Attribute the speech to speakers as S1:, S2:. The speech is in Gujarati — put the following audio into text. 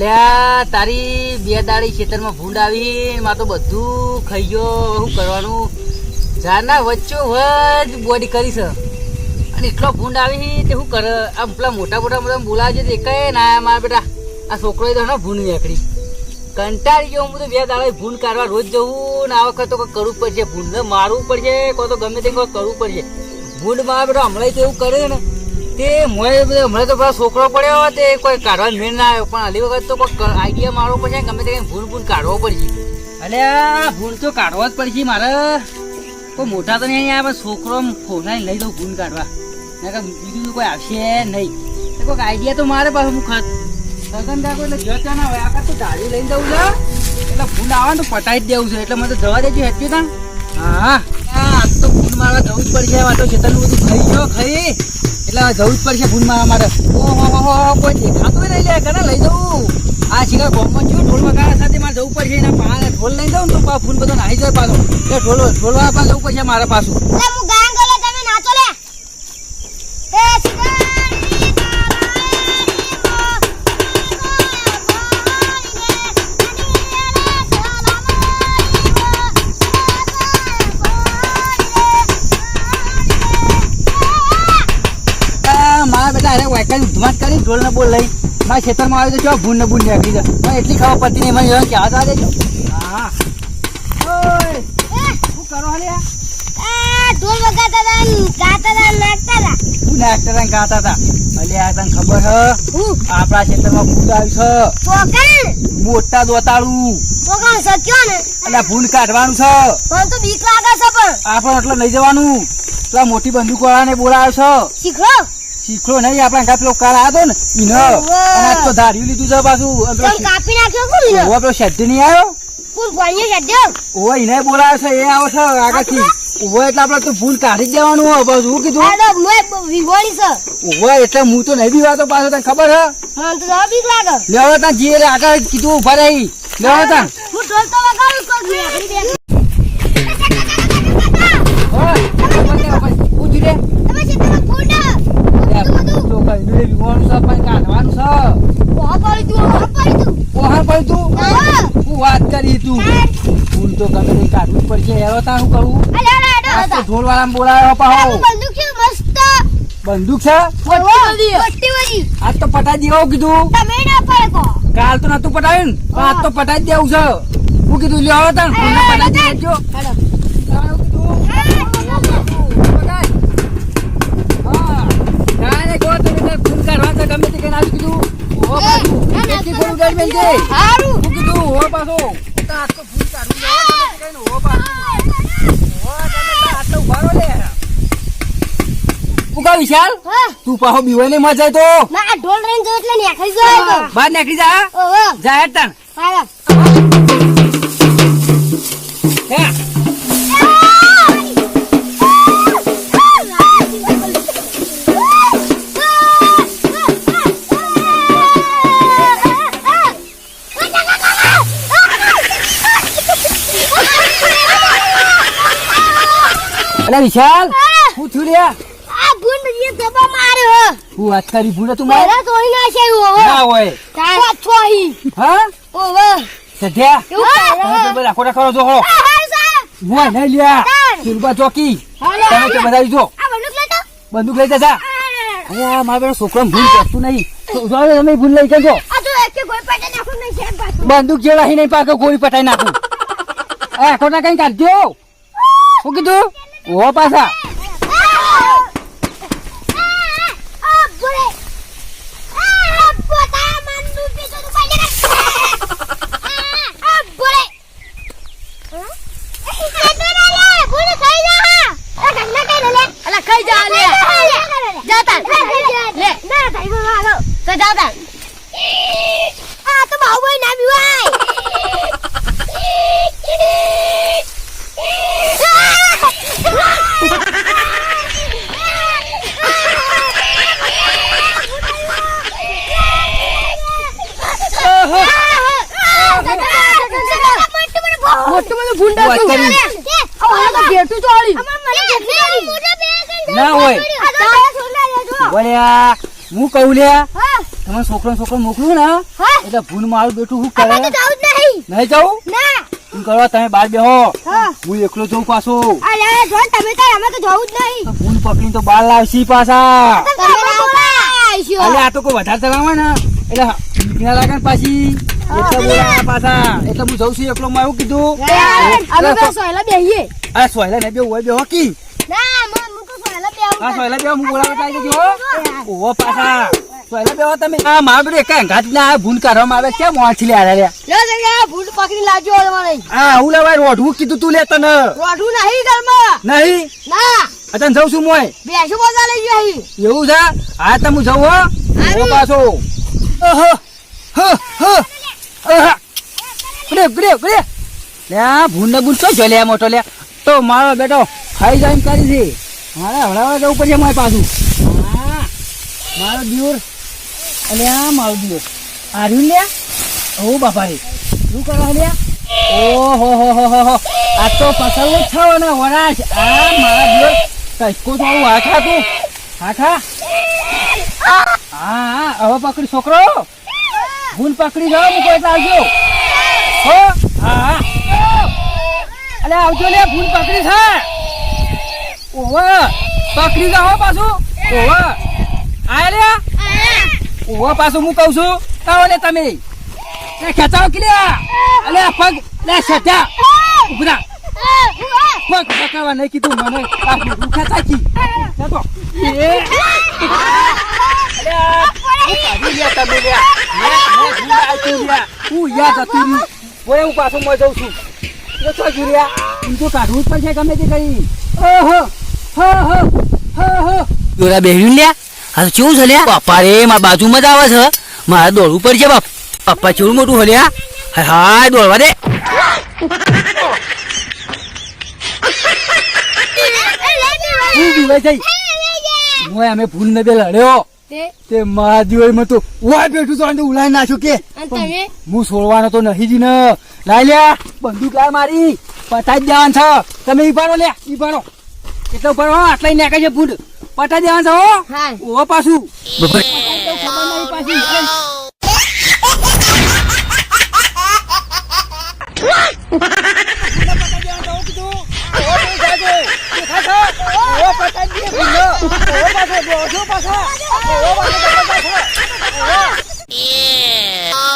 S1: અલ્યા, તારી બે દાડી ખેતરમાં ભૂંડ આવી, માં તો બધું ખાઈ ગયો. શું કરવાનું? જાના વચ્ચો વચ બોડી કરી છે. અને એટલો ભૂંડ આવી તે શું કરે? આ પેલા મોટા મોટા બધા બોલાવજે તો એકાય ના મારા બેટા. આ છોકરોએ તો ને ભૂંડ વેકડી કંટાળી ગયો હું તો બે દાડા ભૂંડ કાઢવા રોજ જવું ને આ વખત તો કરવું પડશે. ભૂંડ મારવું પડશે, કોઈ તો ગમે તે કોઈ કરવું પડશે. ભૂંડ મારા બેટા હમણાં તો એવું કરે ને તે મોય હમણાં તો પેલા છોકરો પડ્યો હોય તે, કોઈ કાઢવા મેળ ના આવ્યો પણ અલી વખત તો કોઈ આઈડિયા મારવો પડશે ગમે તે ભૂલ ભૂલ કાઢવો પડશે. અલે ભૂલ તો કાઢવો જ પડશે મારે. કોઈ મોટા તો નહીં આવે છોકરો ફોલાઈને લઈ દઉં ભૂલ કાઢવા. ના કે બીજું કોઈ આવશે નહીં. કોઈ આઈડિયા તો મારે પાસે હું ખાત સગન કાકો એટલે જતા ના હોય આખા તો દાઢી લઈને જવું છે? એટલે ભૂલ આવે ને તો પટાઈ જ દેવું છે, એટલે મને તો જવા દેજો હેઠી તા હા. આજ તો ફૂલ મારવા જવું જ પડશે, આ તો ખેતરનું બધું ખાઈ ગયો ખાઈ એટલે જવું જ પડશે ફૂન મારા મારે ઓહો કોઈ દેખાતું નહીં લે, ઘરે લઈ જવું. આ શિકાર ગોમમાં જો ઢોલ વગાડવા સાથે મારે જવું પડશે, એના પાને ઢોલ લઈ જાઉં તો ફૂન બધો નાહી જાય પાછો. એટલે ઢોલ ઢોલવા પાસે જવું પડશે મારે પાછું. અરે વાયકાની ધમાટ કરી ઢોલ ને બોલ લઈ. મારા ખેતરમાં આવ્યો તો ચો ભૂન ને ભૂન નીકળી જાય. મને એટલી ખબર પડતી નહીં. મને કે આ દેજો હા. ઓય. શું કરો
S2: હાલે ઢોલ વગાડતા હતા ને ગાતા હતા ને હતા.
S1: હું નાખતા હતા ગાતા હતા? અલ્યા તને ખબર હ? આપણા ખેતરમાં ભૂંડ આવ્યું છે. મોટા દોતાળું.
S2: પોકણ સક્યો ને?
S1: એટલે ભૂંડ કાઢવાનું છે.
S2: મને તો બીક લાગે છે પણ.
S1: આપણે એટલે લઈ જવાનું. પેલા મોટી બંદૂક વાળાને બોલાવ્યો છે.
S2: શીખરો
S1: શીખલો નહીં આપણા ઘર પેલો કાર આવ્યો ને ઈનો. અને તો ધાર્યું લીધું છે પાછું
S2: કાપી નાખ્યો કોણ
S1: ઈનો પેલો શેઠ નહીં આવ્યો?
S2: કોણ ભણ્યો છે
S1: ઓ ઈને બોલાયો છે એ આવે છે આગળથી. ઓવે એટલે આપણે તો ભૂલ કાઢી જ દેવાનું હોય બસ હું કીધું? ઓવે એટલે હું તો નહીં બીવાતો પાછો તને ખબર હે લેવા તાં જે આગળ કીધું ઊભા રહી. લેવા તાં કરી તું. ફૂલ તો ગમે તે કાઢવું પડશે. એરો તા હું કરું ઢોલ વાળાને બોલાવ્યો પાહો.
S2: બંદૂક છે મસ્ત.
S1: બંદૂક છે?
S2: પટ્ટી વળી
S1: આજ તો પટાઈ દેવો કીધું.
S2: તમે ના પડકો
S1: કાલ તો નતું પટાવ્યું ને. પણ આજ તો પટાઈ દેવું છે. હું કીધું લ્યો આવો તાણ ભૂલને પટાઈ દેજો. કાઢવા ગમે તે કઈને નાખી દીધું ઓ પાછું. ફોન ઉડાડી મેલજે.
S2: હારું.
S1: હું કીધું ઓ પાછો. આજ તો ફોન કાઢવું છે, ગમે તે કઈને ઓહો પાછું. ઓહો તમે આજ તો ઊભા રહો લે. હું વિશાલ તું પાછો બીવાય ને મજા તો.
S2: ના આ ઢોલ રહીને જો એટલે નેખાઈ જાય તો.
S1: બહાર જા
S2: ઓહો
S1: જાહેર તાણ. હે. અરે વિશાલ? હું. છું રે
S2: આ ભૂંડ જે દબા માર્યો
S1: હું. વાત કરી ભૂલે તું મારે
S2: મારા? તોડી નાખ્યા ઓહો
S1: ના હોય.
S2: તારા છોહી
S1: હા?
S2: ઓહો
S1: સધ્યા?
S2: એવું
S1: તમે તો ખોટા કરો છો હો હું નહીં લ્યા. સુરબા ચોકી. તમે તો બધા જો
S2: બંદૂક
S1: લઈ જતા. અરે આ મારા બેટા છોકરા ભૂલ કરતું નહીં. જો તમે ભૂલ લઈ જજો.
S2: તો છે
S1: બંદૂક જેવા નહીં પાકો ગોળી પટાઈ નાખું. એ કોના કઈ કાઢજો. શું કીધું? ઓ પાછા
S2: આ તો બાહુબલી ના બીવાય
S3: મોટું બધું ભૂંડા
S1: વાત
S3: છું.
S1: કરી.
S3: હવે તો ભેટું ચોળી.
S1: ના હોય. બોલ્યા હું કહું લ્યા તમે છોકરો છોકરો મોકલું ને એટલે ભૂન મારું બેઠું કરે
S2: જવું
S1: શું કરવા તમે બહાર બેહો.
S2: હું.
S1: એકલો જઉં પાછો.
S2: તમે તો અમે તો જવું જ નહીં.
S1: ભૂન પકડીને તો બાર લાવશી પાછા. આ તો કોઈ વધારે ચલાવે ને. એટલે બીક લાગે ને પાછી. એટલે બોલા પાછા. એટલે હું જઉં છું એકલો માં એવું કીધું.
S3: અમે બેહીએ.
S1: આ સોયલા ને બે હોય બે હોકી
S2: ના મન હું તો સોયલા બેહું
S1: આ સોયલા બે હું બોલાવા લાગી જજો ઓહો પાછા સોયલા બે તમે આ મારા બેટે કઈ ઘાત ના ભૂન કરવામાં આવે કેમ મોંથી લે આરે લે
S3: લે જગ્યા ભૂંડ પકડી લાજો તમારે
S1: આ હું લેવાય રોઢવું કીધું તું લે તને
S3: રોઢું નહીં ઘરમાં
S1: નહીં
S3: ના
S1: અત્યારે જઉં છું મોય
S3: બેસું બધા લઈ ગયો
S1: એવું છે આ તો હું જઉં હો હો પાછો હ, ઉડે. લે ભૂન ને શું છે લે મોટો લે તો મારો બેટો ખાઈ જાય કરી છે મારે હળાવા જવું પડશે મારે પાછું. હા, મારો દિયોર. અને આ મારો દિયોર. આર્યું લે? ઓ બાપા રે શું કરવા લે ઓહો હો હો હો હો. આ તો પસંદ જ થયો ને વરાજ આ મારા દિયોર. કઈકો તો આવું હાથા તું હાથા હા હા હવે પકડી છોકરો. ભૂલ પકડી જાઓ મૂકો એટલે આવજો. હો? હા હા. અલે, આવજો લે, ભૂલ પકડી છે. ઓવે, પકડી જાઓ પાછું. ઓવે. આય લે? ઓવે, પાછું હું કહું છું આવો લે તમે. લે, ખેંચાવ કે લે અલે, પગ, લે, શેઠા. ઉભરા. પગ પકાવા નહીં કીધું મને. આ ભૂલ ખેંચાય કી ખેંચો. એ. હું યાદ હતું. હું પાછું મોય જઉં છું. એટલે તો જુરિયા એમ કાઢવું જ પડશે ગમે તે કરી. ઓહો હો હો હો હો જોરા બેહ્યું લ્યા? આ કેવું છે લ્યા? બાપા રે મારા બાજુમાં જ આવે છે. મારે દોડવું પડશે બાપ. પપ્પા કેવું મોટું હો હા હાય હાય દોડવા દે. હું અમે ભૂલ ને બે લડ્યો.
S3: તે
S1: મહાદેવ તો વાય બેઠું તો અંદર ઉલાઈ નાખ્યું કે. હું છોડવાનો તો નહીં જ ને લાઈ લ્યા બંદૂક લાય મારી. પટાઈ દેવાનું છે. તમે ઈ પાડો લ્યા ઈ પાડો એટલો પાડો આટલા નાખે છે ફૂડ પટાઈ દેવાનું છે હો.
S3: હા.
S1: પાછું પાછી
S4: no!